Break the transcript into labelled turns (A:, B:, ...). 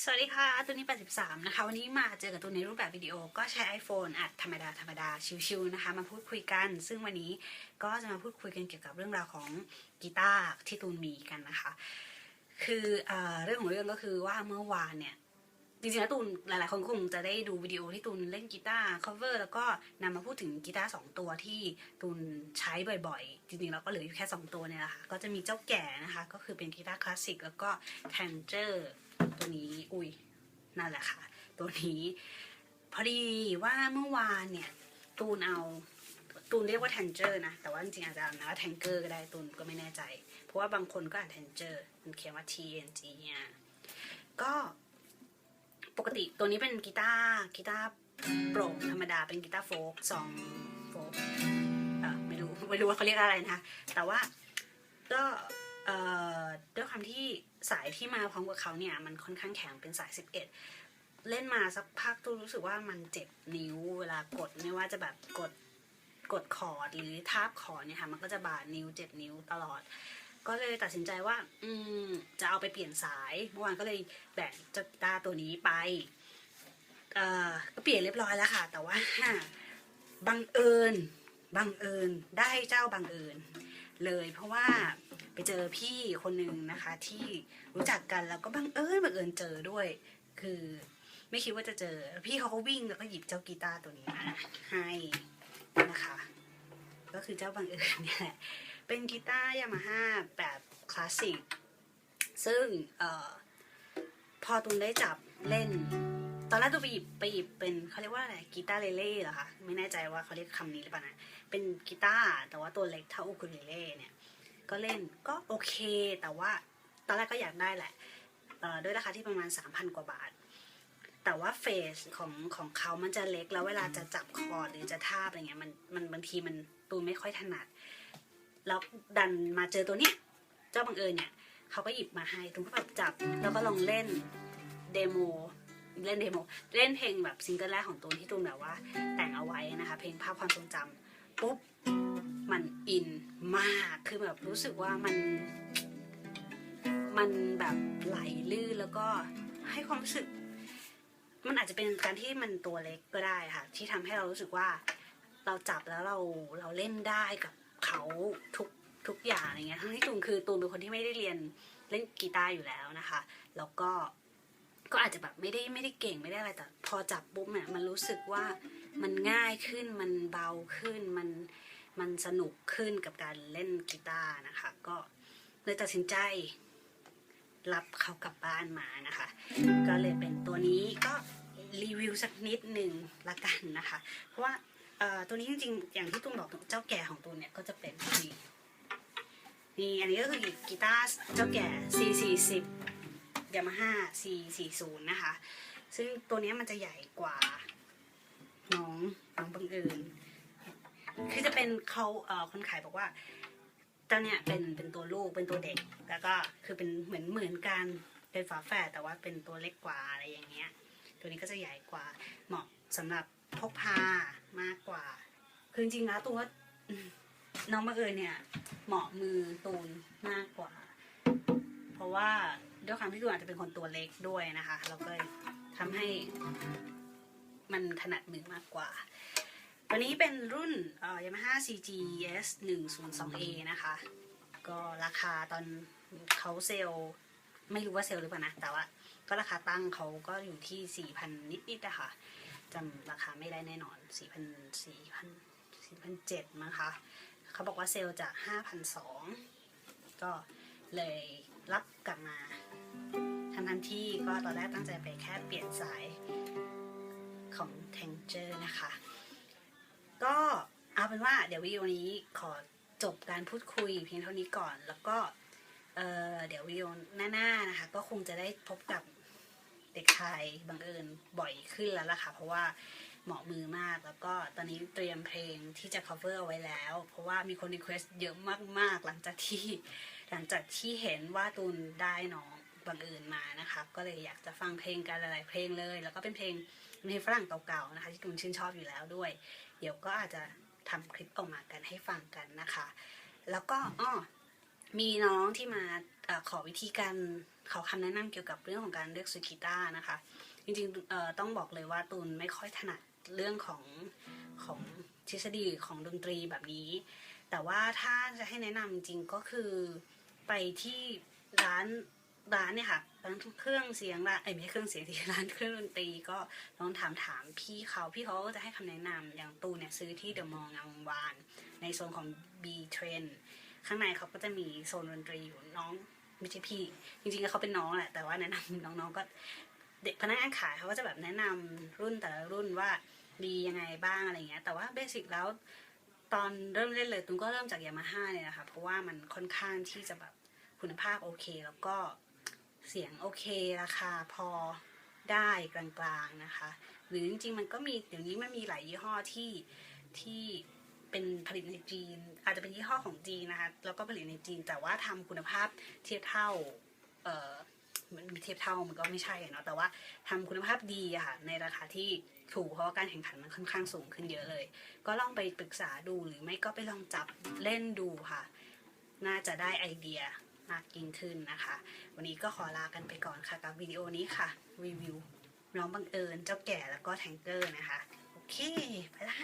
A: สวัสดีค่ะ ตัวนี้ 83 นะคะ วันนี้มาเจอกับตัวในรูปแบบวิดีโอ ก็ใช้ iPhone อัดธรรมดา ธรรมดา ชิวๆนะคะ มาพูดคุยกัน ซึ่งวันนี้ก็จะมาพูดคุยกันเกี่ยวกับเรื่องราวของกีตาร์ที่ตูนมีกันนะคะ คือเออเรื่องของเรื่องก็คือว่าเมื่อวานเนี่ย จริงๆแล้วตูนหลายๆ คนคงจะได้ดูวิดีโอที่ตูนเล่นกีตาร์ cover แล้วก็นำมาพูดถึงกีตาร์สองตัวที่ตูนใช้บ่อยๆ จริงๆแล้วก็เหลืออยู่แค่สองตัวเนี่ยแหละค่ะ ก็จะมีเจ้าแก่นะคะ ก็คือเป็นกีตาร์คลาสสิกแล้วก็ Tanger ตัวนี้อุ้ยนั่นแหละค่ะ ตัวนี้ พอดีว่าเมื่อวานเนี่ย ตูนเอาตูนเรียกว่า Tanger นะ แต่ว่าจริงๆอาจจะอ่านว่า Tanger ก็ได้ตูนก็ไม่แน่ใจ เพราะว่าบางคนก็อ่าน Tanger มันเขียนว่า T N G อะก็ ปกติตัวนี้เป็นกีตาร์กีตาร์โปร่งธรรมดาเป็นกีตาร์โฟกซองโฟกเออไม่รู้ไม่รู้ว่าเขาเรียกอะไรนะคะแต่ว่าก็เอ่อด้วยความที่สายที่มาพร้อมกับเขาเนี่ยมันค่อนข้างแข็งเป็นสาย 11 เล่นมาสักพักตูรู้สึกว่ามันเจ็บนิ้วเวลากดไม่ว่าจะแบบกดกดคอร์ดหรือทาบคอร์ดเนี่ยค่ะมันก็จะบาดนิ้วเจ็บนิ้วตลอด ก็เลยตัดสินใจว่า อืม จะเอาไปเปลี่ยนสายเมื่อวานก็เลยแบ่งจ้ากีตาตัวนี้ไป เอ่อก็เปลี่ยนเรียบร้อยแล้วค่ะ แต่ว่าบังเอิญบังเอิญได้เจ้าบังเอิญเลยเพราะว่าไปเจอพี่คนหนึ่งนะคะ ที่รู้จักกันแล้วก็บังเอิญบังเอิญเจอด้วย คือไม่คิดว่าจะเจอ พี่เขาก็วิ่งแล้วก็หยิบเจ้ากีตาร์ตัวนี้มาให้นะคะ ก็คือเจ้าบังเอิญเนี่ยแหละ เป็นกีตาร์ยามาฮ่าแบบคลาสสิก ซึ่งออพอตุนได้จับเล่น ตอนแรกตุนไปหยิบไปหยิบเป็นเขาเรียกว่าอะไรกีตาร์เลเล่เหรอคะไม่แน่ใจว่าเขาเรียกคำนี้หรือเปล่านะ เป็นกีตาร์แต่ว่าตัวเล็กเท่าอูคูเลเล่เนี่ย ก็เล่นก็โอเค แต่ว่าตอนแรกก็อยากได้แหละด้วยราคาที่ประมาณ 3,000 กว่าบาท แต่ว่าเฟสของของเขามันจะเล็กแล้วเวลาจะจับคอร์ดหรือจะทาบอะไรเงี้ยมันมันบางทีมันตูนไม่ค่อยถนัด แล้วดันมาเจอตัวเนี้ยเจ้าบังเอิญเนี่ยเขาก็หยิบมาให้ตูนก็แบบจับแล้วก็ลองเล่นเดโมเล่นเดโมเล่นเพลงแบบซิงเกิลแรกของตูนที่ตูนแบบว่า แต่งเอาไว้นะคะเพลงภาพความทรงจำปุ๊บมันอินมากคือแบบรู้สึกว่ามัน มันแบบไหลลื่นแล้วก็ให้ความรู้สึก มันอาจจะเป็นการที่มันตัวเล็กก็ได้ค่ะ ที่ทำให้เรารู้สึกว่าเราจับแล้วเราเราเล่นได้กับ เขาทุกทุกอย่างอะไรเงี้ยทั้งที่ตูนคือตูนเป็นคนที่ไม่ได้เรียนเล่นกีตาร์อยู่แล้วนะคะ แล้วก็ก็อาจจะแบบไม่ได้ไม่ได้เก่งไม่ได้อะไรแต่พอจับปุ๊บเนี่ยมันรู้สึกว่ามันง่ายขึ้นมันเบาขึ้นมันมันสนุกขึ้นกับการเล่นกีตาร์นะคะ ก็เลยตัดสินใจรับเขากลับบ้านมานะคะ ก็เลยเป็นตัวนี้ก็รีวิวสักนิดหนึ่งละกันนะคะ เพราะว่า ตัวนี้จริงๆ อย่างที่ตุ้มบอกเจ้าแก่ของตูนเนี่ยก็จะเป็นนี่นี่อันนี้ก็คือกีตาร์เจ้าแก่ C40 Yamaha C40 นะคะ ซึ่งตัวนี้มันจะใหญ่กว่าน้องน้องบังเอิญคือจะเป็นเขาเอ่อคนขายบอกว่าเจ้าเนี่ยเป็นเป็นตัวลูกเป็นตัวเด็ก แล้วก็คือเป็นเหมือนเหมือนกันเป็นฝาแฝดแต่ว่าเป็นตัวเล็กกว่าอะไรอย่างเงี้ย ตัวนี้ก็จะใหญ่กว่าเหมาะสำหรับพกพา คือจริงๆแล้วตัวอืมน้องบังเอิญเนี่ย เหมาะมือตูนมากกว่า เพราะว่าด้วยความที่ตูนอาจจะเป็นคนตัวเล็กด้วยนะคะแล้วก็ทำให้มันถนัดมือมากกว่า ตัวนี้เป็นรุ่นเอ่อ Yamaha CGS 102A นะคะ ก็ราคาตอนเขาเซลไม่รู้ว่าเซลหรือเปล่านะ แต่ว่าก็ราคาตั้งเขาก็อยู่ที่ 4,000 นิดๆนะคะจำราคาไม่ได้แน่นอน 4,000 4,000 4,007มั้งคะเขาบอกว่าเซลล์จาก5,200ก็เลยรับกลับมาทันทันที่ก็ตอนแรกตั้งใจไปแค่เปลี่ยนสายของ Tanger นะคะ ก็เอาเป็นว่าเดี๋ยววิดีโอนี้ขอจบการพูดคุยเพียงเท่านี้ก่อนแล้วก็เเดี๋ยววิดีโอหน้าๆนะคะ ก็คงจะได้พบกับเด็กชายบังเอิญบ่อยขึ้นแล้วล่ะค่ะ เพราะว่า เหมาะมือมาก แล้วก็ตอนนี้เตรียมเพลงที่จะ cover เอาไว้แล้ว เพราะว่ามีคน request เยอะมากๆ หลังจากที่หลังจากที่เห็นว่าตูนได้น้องบังเอิญมานะคะ ก็เลยอยากจะฟังเพลงกันหลายๆเพลงเลย แล้วก็เป็นเพลงเพลงฝรั่งเก่าๆนะคะ ที่ตูนชื่นชอบอยู่แล้วด้วย เดี๋ยวก็อาจจะทำคลิปออกมากันให้ฟังกันนะคะ แล้วก็อ้อมีน้องที่มาอขอวิธีการขอคำแนะนำเกี่ยวกับเรื่องของการเลือกซื้อกีตาร์นะคะ จริงๆต้องบอกเลยว่าตูนไม่ค่อยถนัด เรื่องของของทฤษฎีของดนตรีแบบนี้ แต่ว่าถ้าจะให้แนะนำจริงก็คือไปที่ร้านร้านเนี่ยค่ะร้านเครื่องเสียงร้านเอ้ยไม่ใช่เครื่องเสียงที่ร้านเครื่องดนตรีก็ลองถามถามพี่เขาพี่เขาก็จะให้คำแนะนำอย่างตูเนี่ยซื้อที่เดอะมอลล์งามวงวาน ในโซนของ B Trend ข้างในเขาก็จะมีโซนดนตรีอยู่น้องไม่ใช่พี่ จริงๆเขาเป็นน้องแหละแต่ว่าแนะนำน้องๆก็ เด็กพนักงานขายเขาก็จะแบบแนะนำรุ่นแต่ละรุ่นว่าดียังไงบ้างอะไรเงี้ย แต่ว่าเบสิกแล้วตอนเริ่มเล่นเลยตุ้มก็เริ่มจากยามาฮ่าเนี่ยนะคะเพราะว่ามันค่อนข้างที่จะแบบคุณภาพโอเค แล้วก็เสียงโอเคราคาพอได้กลางๆนะคะ หรือจริงๆมันก็มีเดี๋ยวนี้มันมีหลายยี่ห้อที่ที่เป็นผลิตในจีน อาจจะเป็นยี่ห้อของจีนนะคะแล้วก็ผลิตในจีนแต่ว่าทำคุณภาพเทียบเท่าเอ่อ เทียบเท่ามันก็ไม่ใช่เนาะแต่ว่าทำคุณภาพดีอะค่ะในราคาที่ถูกเพราะว่าการแข่งขันมันค่อนข้างสูงขึ้นเยอะเลย ก็ลองไปปรึกษาดูหรือไม่ก็ไปลองจับเล่นดูค่ะ น่าจะได้ไอเดียมากยิ่งขึ้นนะคะ วันนี้ก็ขอลากันไปก่อนค่ะกับวิดีโอนี้ค่ะรีวิวน้องบังเอิญเจ้าแก่แล้วก็แทงเกอร์นะคะ โอเค ไปละ